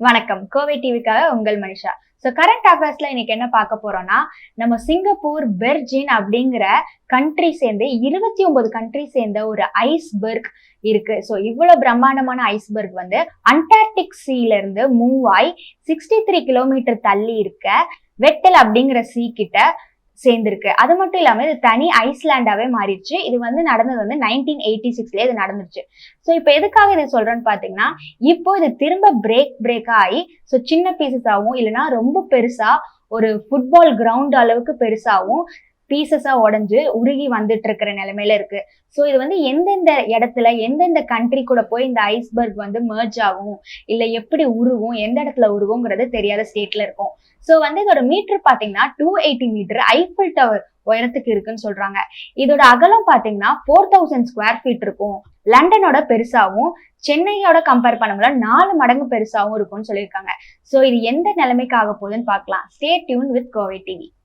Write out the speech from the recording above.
வணக்கம். கோவை டிவிக்காக உங்கள் Manisha. So current அஃபேர்ஸ்ல இன்னைக்கு என்ன பார்க்க போறோம்னா நம்ம சிங்கப்பூர் பெர்ஜின் அப்படிங்கிற கண்ட்ரி சேர்ந்து இருபத்தி ஒன்பது கண்ட்ரி சேர்ந்த ஒரு ஐஸ்பர்க் இருக்கு. ஸோ இவ்வளவு பிரம்மாண்டமான ஐஸ்பர்க் வந்து அண்டார்டிக் சீல இருந்து மூவ் சிக்ஸ்டி த்ரீ கிலோமீட்டர் தள்ளி இருக்க வெட்டல் அப்படிங்கிற சீ கிட்ட சேர்ந்திருக்கு. அது மட்டும் இல்லாமல் இது தனி ஐஸ்லாண்டாவே மாறிடுச்சு. இது வந்து நடந்தது வந்து நைன்டீன் எயிட்டி சிக்ஸ்லேயே இது நடந்துருச்சு. ஸோ இப்போ எதுக்காக இதை சொல்றேன்னு பார்த்தீங்கன்னா இப்போ இது திரும்ப பிரேக் பிரேக் ஆகி ஸோ சின்ன பீசஸாகவும் இல்லைன்னா ரொம்ப பெருசா ஒரு ஃபுட்பால் கிரவுண்ட் அளவுக்கு பெருசாகவும் பீசஸா உடஞ்சு உருகி வந்துட்டு இருக்கிற நிலைமையில இருக்கு. ஸோ இது வந்து எந்தெந்த இடத்துல எந்தெந்த கண்ட்ரி கூட போய் இந்த ஐஸ்பர்க் வந்து மெர்ஜ் ஆகும்? இல்ல எப்படி உருவும் எந்த இடத்துல உருவுங்கிறது தெரியாத ஸ்டேட்ல இருக்கும். ஸோ வந்து இதோட மீட்டர் பாத்தீங்கன்னா two eighty meter Eiffel tower உயரத்துக்கு இருக்குன்னு சொல்றாங்க. இதோட அகலம் பாத்தீங்கன்னா ஃபோர் தௌசண்ட் ஸ்கொயர் ஃபீட் இருக்கும். லண்டனோட பெருசாகவும் சென்னையோட கம்பேர் பண்ணும்போது நாலு மடங்கு பெருசாகவும் இருக்கும்னு சொல்லியிருக்காங்க. ஸோ இது எந்த நிலைமைக்கு ஆக போகுதுன்னு பார்க்கலாம். Stay tune with Kovai TV